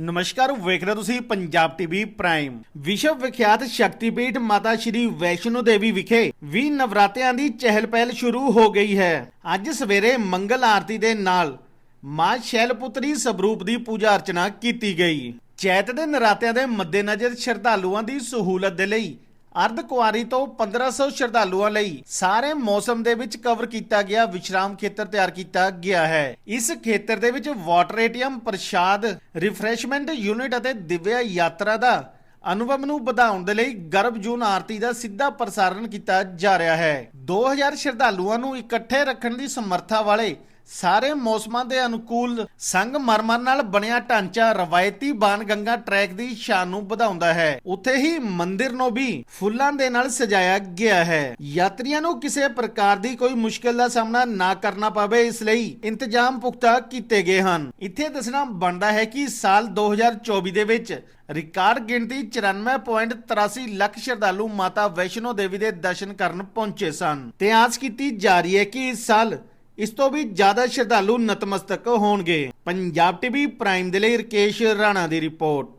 ਨਮਸਕਾਰ ਵੇਖ ਰਹੇ ਤੁਸੀਂ ਪੰਜਾਬ ਟੀਵੀ ਪ੍ਰਾਈਮ। ਵਿਸ਼ਵ ਵਿਖਿਆਤ ਸ਼ਕਤੀਪੀਠ ਮਾਤਾ ਸ਼੍ਰੀ ਵੈਸ਼ਨੋ ਦੇਵੀ ਵਿਖੇ ਵੀ ਨਵਰਾਤਿਆਂ ਦੀ ਚਹਿਲ ਪਹਿਲ ਸ਼ੁਰੂ ਹੋ ਗਈ ਹੈ। ਅੱਜ ਸਵੇਰੇ ਮੰਗਲ ਆਰਤੀ ਦੇ ਨਾਲ ਮਾਂ ਸ਼ੈਲਪੁੱਤਰੀ ਸਵਰੂਪ ਦੀ ਪੂਜਾ ਅਰਚਨਾ ਕੀਤੀ ਗਈ। ਚੈਤ ਦੇ ਨਰਾਤਿਆਂ ਦੇ ਮੱਦੇਨਜ਼ਰ ਸ਼ਰਧਾਲੂਆਂ ਦੀ ਸਹੂਲਤ ਦੇ ਲਈ ਅਰਧ ਕੁਆਰੀ ਤੋਂ 1500 ਸ਼ਰਧਾਲੂਆਂ ਲਈ ਸਾਰੇ ਮੌਸਮ ਦੇ ਵਿੱਚ ਕਵਰ ਕੀਤਾ ਗਿਆ, ਵਿਸ਼ਰਾਮ ਖੇਤਰ ਤਿਆਰ ਕੀਤਾ ਗਿਆ ਹੈ। ਇਸ ਖੇਤਰ ਦੇ ਵਿੱਚ ਵਾਟਰ ਏਟੀਐਮ ਪ੍ਰਸ਼ਾਦ ਰਿਫਰੈਸ਼ਮੈਂਟ ਯੂਨਿਟ ਅਤੇ ਦਿਵਿਆ ਯਾਤਰਾ ਦਾ ਅਨੁਭਵ ਨੂੰ ਵਧਾਉਣ ਦੇ ਲਈ ਗਰਭ ਜੂਨ ਆਰਤੀ ਦਾ ਸਿੱਧਾ ਪ੍ਰਸਾਰਣ ਕੀਤਾ ਜਾ ਰਿਹਾ ਹੈ। 2000 ਸ਼ਰਧਾਲੂਆਂ ਨੂੰ ਇਕੱਠੇ ਰੱਖਣ ਦੀ ਸਮਰੱਥਾ ਵਾਲੇ ਸਾਰੇ ਮੌਸਮਾਂ ਦੇ ਅਨੁਕੂਲ ਸੰਗ ਮਰਮਰ ਨਾਲ ਬਣਿਆ ਢਾਂਚਾ ਰਵਾਇਤੀ ਬਾਣਗੰਗਾ ਟਰੈਕ ਦੀ ਸ਼ਾਨ ਨੂੰ ਵਧਾਉਂਦਾ ਹੈ। ਉੱਥੇ ਹੀ ਮੰਦਿਰ ਨੂੰ ਵੀ ਫੁੱਲਾਂ ਦੇ ਨਾਲ ਸਜਾਇਆ ਗਿਆ ਹੈ। ਯਾਤਰੀਆਂ ਨੂੰ ਕਿਸੇ ਪ੍ਰਕਾਰ ਦੀ ਕੋਈ ਮੁਸ਼ਕਲ ਦਾ ਸਾਹਮਣਾ ਨਾ ਕਰਨਾ ਪਵੇ, ਇਸ ਲਈ ਇੰਤਜ਼ਾਮ ਪੁਖਤਾ ਕੀਤੇ ਗਏ ਹਨ। ਇੱਥੇ ਦੱਸਣਾ ਬਣਦਾ ਹੈ ਕਿ ਸਾਲ 2024 ਦੇ ਵਿੱਚ ਰਿਕਾਰਡ ਗਿਣਤੀ 94.83 ਲੱਖ ਸ਼ਰਧਾਲੂ ਮਾਤਾ ਵੈਸ਼ਨੋ ਦੇਵੀ ਦੇ ਦਰਸ਼ਨ ਕਰਨ ਪਹੁੰਚੇ ਸਨ। ਤੇ ਆਸ ਕੀਤੀ ਜਾ ਰਹੀ ਹੈ ਕਿ ਇਸ ਸਾਲ ਇਸ ਤੋਂ ਵੀ ਜ਼ਿਆਦਾ ਸ਼ਰਧਾਲੂ ਨਤਮਸਤਕ ਹੋਣਗੇ। ਪੰਜਾਬ ਟੀਵੀ ਪ੍ਰਾਈਮ ਦੇ ਲਈ ਰਕੇਸ਼ ਰਾਣਾ ਦੀ ਰਿਪੋਰਟ।